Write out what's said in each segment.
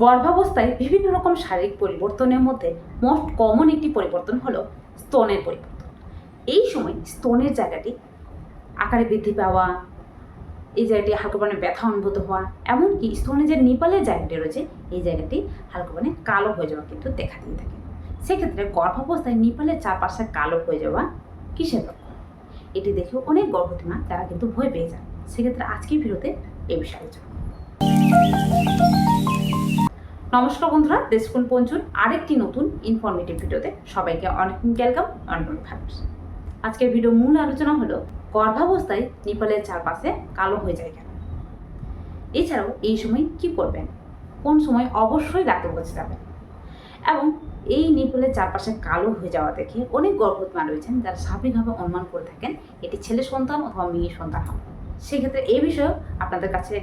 গর্ভাবস্থায় বিভিন্ন রকম শারীরিক পরিবর্তনের মধ্যে মোস্ট কমন একটি পরিবর্তন হলো স্তনের পরিবর্তন। এই সময় স্তনের জায়গাটি আকারে বৃদ্ধি পাওয়া, এই জায়গাটি হালকা মানে ব্যথা অনুভূত হওয়া, এমনকি স্তনে যে নিপালের জায়গাটি রয়েছে, এই জায়গাটি হালকা মানে কালো হয়ে যাওয়া কিন্তু দেখা দিয়ে থাকে। সেক্ষেত্রে গর্ভাবস্থায় নিপালের চারপাশে কালো হয়ে যাওয়া কিসের লক্ষণ? এটি দেখেও অনেক গর্ভবতী মা তারা কিন্তু ভয় পেয়ে যান। সেক্ষেত্রে আজকের ভিডিওতে এ বিষয়ে আলোচনা। নমস্কার বন্ধুরা দেশকুন পঞ্চুর আরেকটি নতুন ইনফরমেটিভ ভিডিওতে সবাইকে অনেক ওয়েলকাম অনেক ভালোবাসা। আজকের ভিডিও মূল আলোচনা হলো, গর্ভাবস্থায় নিপালের চারপাশে কালো হয়ে যায় কেন? এছাড়াও এই সময় কি করবেন? কোন সময় অবশ্যই ডাক্তার কাছে যাবেন? এবং এই নিপলের চারপাশে কালো হয়ে যাওয়া দেখে অনেক গর্ভবতী মা রয়েছেন, যারা স্বাভাবিকভাবে অনুমান করে থাকেন, এটি ছেলে সন্তান অথবা মেয়ে সন্তান হবে। সেক্ষেত্রে এই বিষয়ে আপনাদের কাছে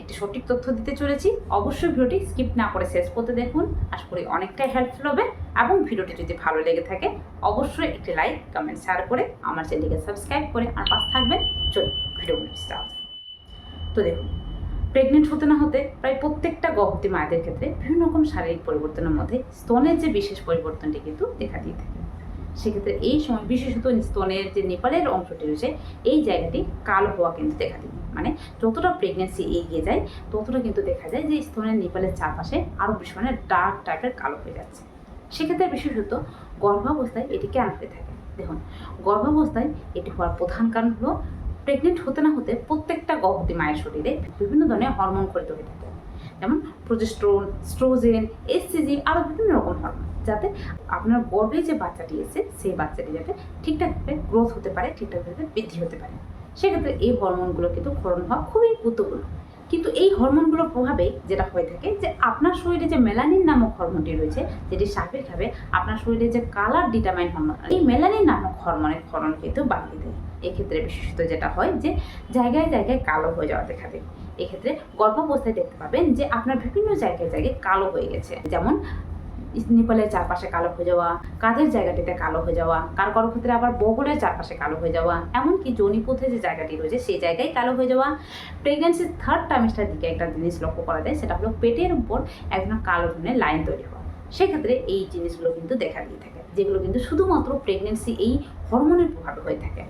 একটি সঠিক তথ্য দিতে চলেছি। অবশ্যই ভিডিওটি স্কিপ না করে শেষ করতে দেখুন। আশা করি অনেকটাই হেল্পফুল হবে এবং ভিডিওটি যদি ভালো লেগে থাকে, অবশ্যই একটি লাইক কমেন্ট শেয়ার করে আমার চ্যানেলটিকে সাবস্ক্রাইব করে আর পাশে থাকবেন। চলুন ভিডিওগুলো স্টার্ট তো দেখুন প্রেগনেন্ট হতে না হতে প্রায় প্রত্যেকটা গর্ভবতী মায়েদের ক্ষেত্রে বিভিন্ন রকম শারীরিক পরিবর্তনের মধ্যে স্তনের যে বিশেষ পরিবর্তনটি কিন্তু দেখা দিয়ে থাকে। সেক্ষেত্রে এই সময় বিশেষত স্তনের যে নেপালের অংশটি রয়েছে, এই জায়গাটি কালো হওয়া কিন্তু দেখা দিবে। মানে যতটা প্রেগনেন্সি এগিয়ে যায়, ততটা কিন্তু দেখা যায় যে স্তনের নেপালের চারপাশে আরও বেশি মানে ডার্ক টাইপের কালো হয়ে যাচ্ছে। সেক্ষেত্রে বিশেষত গর্ভাবস্থায় এটি কেন হয়ে থাকে? দেখুন, গর্ভাবস্থায় এটি হওয়ার প্রধান কারণ হলো প্রেগনেন্ট হতে না হতে প্রত্যেকটা গর্ভবতী মায়ের শরীরে বিভিন্ন ধরনের হরমোন ক্ষরিত হয়ে থাকে। যেমন প্রোজেস্ট্রন স্ট্রোজেন এসসিজি আরও বিভিন্ন রকম হরমোন যাতে আপনার গর্ভে যে বাচ্চাটি এসে সেই বাচ্চাটি যাতে ঠিকঠাকভাবে গ্রোথ হতে পারে ঠিকঠাকভাবে বৃদ্ধি হতে পারে। সেক্ষেত্রে এই হরমোনগুলো কিন্তু ক্ষরণ হওয়া খুবই গুরুত্বপূর্ণ। কিন্তু এই হরমোনগুলোর প্রভাবে যেটা হয়ে থাকে যে আপনার শরীরে যে মেলানিন নামক হরমোনটি রয়েছে, যেটি স্বাভাবিকভাবে আপনার শরীরে যে কালার ডিটামাইন হরমোন এই মেলানিন নামক হরমোনের ক্ষরণ কিন্তু বাড়িয়ে দেয়। এক্ষেত্রে বিশেষত যেটা হয় যে জায়গায় জায়গায় কালো হয়ে যাওয়া দেখা দেয়। এক্ষেত্রে গর্ভাবস্থায় দেখতে পাবেন যে আপনার বিভিন্ন জায়গায় জায়গায় কালো হয়ে গেছে। যেমন নিপালের চারপাশে কালো হয়ে যাওয়া, কাঁধের জায়গাটিতে কালো হয়ে যাওয়া, কার কারও ক্ষেত্রে আবার বগলের চারপাশে কালো হয়ে যাওয়া, এমনকি জনিপথে যে জায়গাটি রয়েছে সেই জায়গায় কালো হয়ে যাওয়া। প্রেগনেন্সির থার্ড টাইমিস্টার দিকে একটা জিনিস লক্ষ্য করা যায়, সেটা হলো পেটের উপর একজন কালো ধরনের লাইন তৈরি হওয়া। সেক্ষেত্রে এই জিনিসগুলো কিন্তু দেখা দিয়ে থাকে, যেগুলো কিন্তু শুধুমাত্র প্রেগনেন্সি এই হরমোনের প্রভাবে হয়ে থাকে,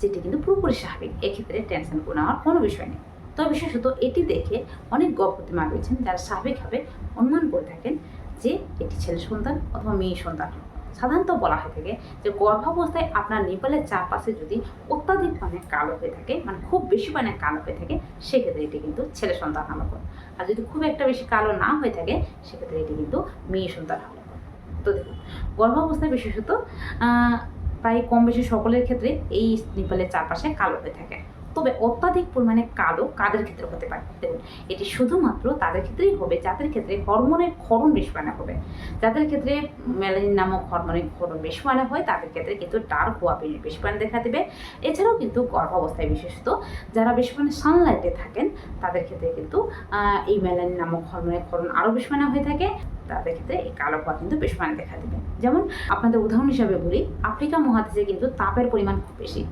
যেটি কিন্তু পুরোপুরি স্বাভাবিক। এক্ষেত্রে টেনশন নেওয়ার কোনো বিষয় নেই। তবে বিশেষত এটি দেখে অনেক গর্ভবতী মা রয়েছেন, যারা স্বাভাবিকভাবে অনুমান করে থাকেন যে এটি ছেলে সন্তান অথবা মেয়ে সন্তান। সাধারণত বলা হয়ে থাকে যে গর্ভাবস্থায় আপনার নিপালের চারপাশে যদি অত্যাধিক মানে কালো হয়ে থাকে মানে খুব বেশি মানে কালো হয়ে থাকে, সেক্ষেত্রে এটি কিন্তু ছেলে সন্তান লক্ষণ আর যদি খুব একটা বেশি কালো না হয়ে থাকে, সেক্ষেত্রে এটি কিন্তু মেয়ে সন্তান লক্ষণ তো দেখুন, গর্ভাবস্থায় বিশেষত প্রায় কম বেশি সকলের ক্ষেত্রে এই নিপালের চারপাশে কালো হয়ে থাকে। তবে অত্যাধিক পরিমাণে কালো কাদের ক্ষেত্রে হতে পারে? এটি শুধুমাত্র তাদের ক্ষেত্রেই হবে, যাদের ক্ষেত্রে হরমোনের ক্ষরণ বেশি মানে হবে। যাদের ক্ষেত্রে মেলানিন নামক হরমোনের ক্ষরণ বেশি মানে হয়, তাদের ক্ষেত্রে কিন্তু ডার্ক হওয়া বেশি মানে দেখা দেবে। এছাড়াও কিন্তু গর্ভাবস্থায় বিশেষত যারা বেশি মানে সানলাইটে থাকেন, তাদের ক্ষেত্রে কিন্তু এই মেলানিন নামক হরমোনের ক্ষরণ আরও বেশি মানে হয়ে থাকে। তাদের ক্ষেত্রে এই কালো হওয়া কিন্তু বেশি মানে দেখা দেবে। যেমন আপনাদের উদাহরণ হিসাবে বলি, আফ্রিকা মহাদেশে কিন্তু তাপের পরিমাণ খুব বেশি।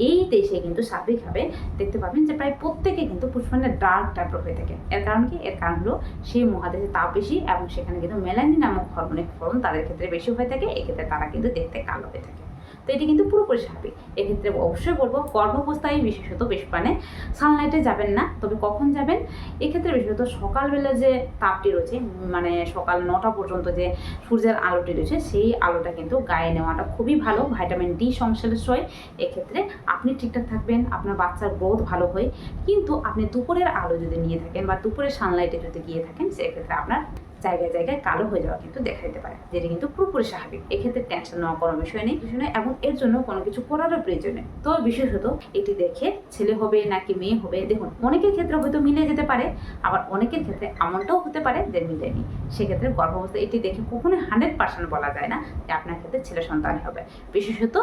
এই দেশে কিন্তু স্বাভাবিকভাবে দেখতে পাবেন যে প্রায় প্রত্যেকে কিন্তু পুষ্পানের ডার্ক টাইপের হয়ে থাকে। এর কারণ কি? এর কারণ হলো সেই মহাদেশে তাপ বেশি এবং সেখানে কিন্তু মেলানি নামক হরমোনের ফর্ম তাদের ক্ষেত্রে বেশি হয়ে থাকে। এক্ষেত্রে তারা কিন্তু দেখতে কালো হয়ে থাকে। তো এটি কিন্তু পুরোপুরি স্বাভাবিক। এক্ষেত্রে অবশ্যই বলব, গর্ভাবস্থায় বিশেষত বেশি মানে সানলাইটে যাবেন না, তবে কখন যাবেন? এক্ষেত্রে বিশেষত সকালবেলা যে তাপটি রয়েছে মানে সকাল নটা পর্যন্ত যে সূর্যের আলোটি রয়েছে, সেই আলোটা কিন্তু গায়ে নেওয়াটা খুবই ভালো। ভাইটামিন ডি সংশ্লেষয় এক্ষেত্রে আপনি ঠিকঠাক থাকবেন, আপনার বাচ্চার গ্রোথ ভালো হয়। কিন্তু আপনি দুপুরের আলো যদি নিয়ে থাকেন বা দুপুরের সানলাইটে যদি গিয়ে থাকেন, সেক্ষেত্রে আপনার জায়গায় জায়গায় কালো হয়ে যাওয়া কিন্তু দেখা দিতে পারে, যেটি কিন্তু পুরোপুরি স্বাভাবিক। এক্ষেত্রে টেনশন নেওয়ার কোনো বিষয় নেই বিষয় নেই, এবং এর জন্য কোনো কিছু করারও প্রয়োজন নেই। তো বিশেষত এটি দেখে ছেলে হবে নাকি মেয়ে হবে, দেখুন, অনেকের ক্ষেত্রে হয়তো মিলে যেতে পারে, আবার অনেকের ক্ষেত্রে এমনটাও হতে পারে যে মিলেনি। সেক্ষেত্রে গর্ভাবস্থা এটি দেখে কখনোই হান্ড্রেড পার্সেন্ট বলা যায় না যে আপনার ক্ষেত্রে ছেলে সন্তান হবে। বিশেষত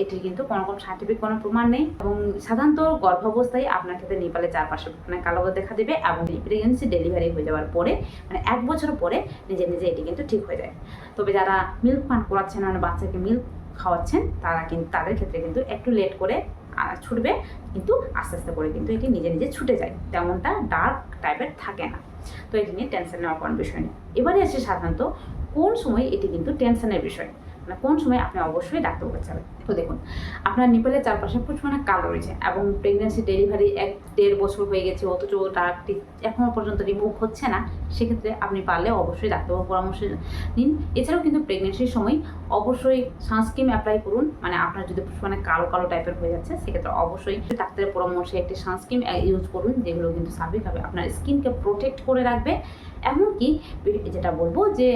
এটির কিন্তু কোনো রকম সার্টিফিক কোনো প্রমাণ নেই, এবং সাধারণত গর্ভাবস্থায় আপনার ক্ষেত্রে নেপালে চারপাশে কালো দেখা দেবে, এবং প্রেগনেন্সি ডেলিভারি হয়ে যাওয়ার পরে মানে এক বছর পরে নিজে নিজে এটি কিন্তু ঠিক হয়ে যায়। তবে যারা মিল্ক পান করাচ্ছেন মানে বাচ্চাকে মিল্ক খাওয়াচ্ছেন, তারা কিন্তু তাদের ক্ষেত্রে কিন্তু একটু লেট করে ছুটবে, কিন্তু আস্তে আস্তে করে কিন্তু এটি নিজে নিজে ছুটে যায়। তেমনটা ডার্ক টাইপের থাকে না। তো এটি নিয়ে টেনশন নেওয়ার কোনো বিষয় নেই। এবারে আসে সাধারণত কোন সময় এটি কিন্তু টেনশনের বিষয়? মানে কোন সময় আপনি অবশ্যই ডাক্তার যাবেন তো দেখুন, আপনার নিপলের চারপাশে প্রচুর মানে কালো রয়েছে এবং প্রেগনেন্সি ডেলিভারি এক দেড় বছর হয়ে গেছে, অথচ ডাকটি এখনও পর্যন্ত রিমুভ হচ্ছে না। সেক্ষেত্রে আপনি পারলে অবশ্যই ডাক্তারবাবুর পরামর্শ নিন। এছাড়াও কিন্তু প্রেগনেন্সির সময় অবশ্যই সানস্ক্রিন অ্যাপ্লাই করুন। মানে আপনার যদি মানে কালো কালো টাইপের হয়ে যাচ্ছে, সেক্ষেত্রে অবশ্যই ডাক্তারের পরামর্শে একটি সানস্ক্রিন ইউজ করুন। যেগুলো কিন্তু স্বাভাবিকভাবে আপনার স্কিনকে প্রোটেক্ট করে রাখবে। এমনকি যেটা বলব যে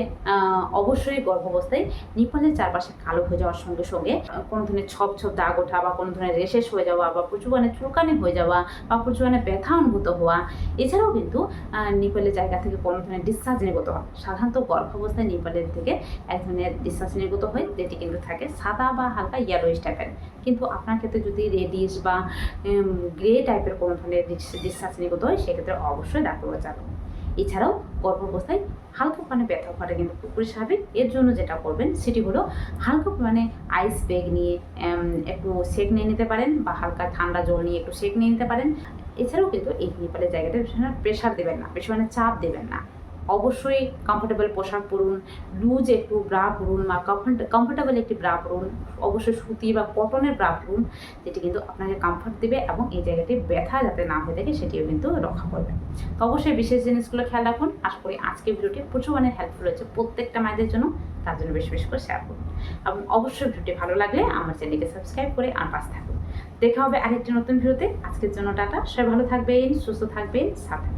অবশ্যই গর্ভাবস্থায় নিপলের চারপাশে কালো হয়ে যাওয়ার সঙ্গে সঙ্গে কোনো ধরনের ছপ ছপ দাগ ওঠা বা কোনো ধরনের রেশেস হয়ে যাওয়া বা প্রচুর মানে চুলকানি হয়ে যাওয়া বা প্রচুর মানে ব্যথা অনুভূত হওয়া, এছাড়াও কিন্তু নিপলের জায়গা থেকে কোনো ধরনের ডিসচার্জ নির্গত হয়। সাধারণত গর্ভাবস্থায় নিপলের থেকে এক ধরনের ডিসচার্জ নির্গত হয়, যেটি কিন্তু থাকে সাদা বা হালকা ইয়েলোইশ টাইপের কিন্তু আপনার ক্ষেত্রে যদি রেডিশ বা গ্রে টাইপের কোনো ধরনের ডিসচার্জ নির্গত হয়, সেক্ষেত্রে অবশ্যই ডাক্তার যাবেন এছাড়াও গর্ভাবস্থায় হালকা মানে ব্যথা হওয়াটা কিন্তু পুকুরি স্বাভাবিক। এর জন্য যেটা করবেন সেটি হলো হালকা মানে আইস ব্যাগ নিয়ে একটু সেক নিয়ে নিতে পারেন বা হালকা ঠান্ডা জল নিয়ে একটু সেক নিয়ে নিতে পারেন। এছাড়াও কিন্তু এই নেপালের জায়গাটা প্রেশার দেবেন না, বেশি মানে চাপ দেবেন না। অবশ্যই কমফোর্টেবল পোশাক পরুন লুজ একটু ব্রা পরুন বা কমফোর্টেবল একটি ব্রা পরুন, অবশ্যই সুতি বা কটনের ব্রা পরুন, যেটি কিন্তু আপনাকে কমফোর্ট দেবে এবং এই জায়গাটি ব্যথা যাতে না হয়ে থাকে সেটিও কিন্তু রক্ষা করবে। তো অবশ্যই বিশেষ জিনিসগুলো খেয়াল রাখুন। আশা করি আজকের ভিডিওটি প্রচুর মানে হেল্পফুল হয়েছে প্রত্যেকটা মায়েদের জন্য। তার জন্য বেশি বেশি করে শেয়ার করুন। এবং অবশ্যই ভিডিওটি ভালো লাগলে আমার চ্যানেলকে সাবস্ক্রাইব করে আমার পাশে থাকুন। দেখা হবে আরেকটি নতুন ভিডিওতে। আজকের জন্য টাটা। সবাই ভালো থাকবেন, সুস্থ থাকবেন সাথে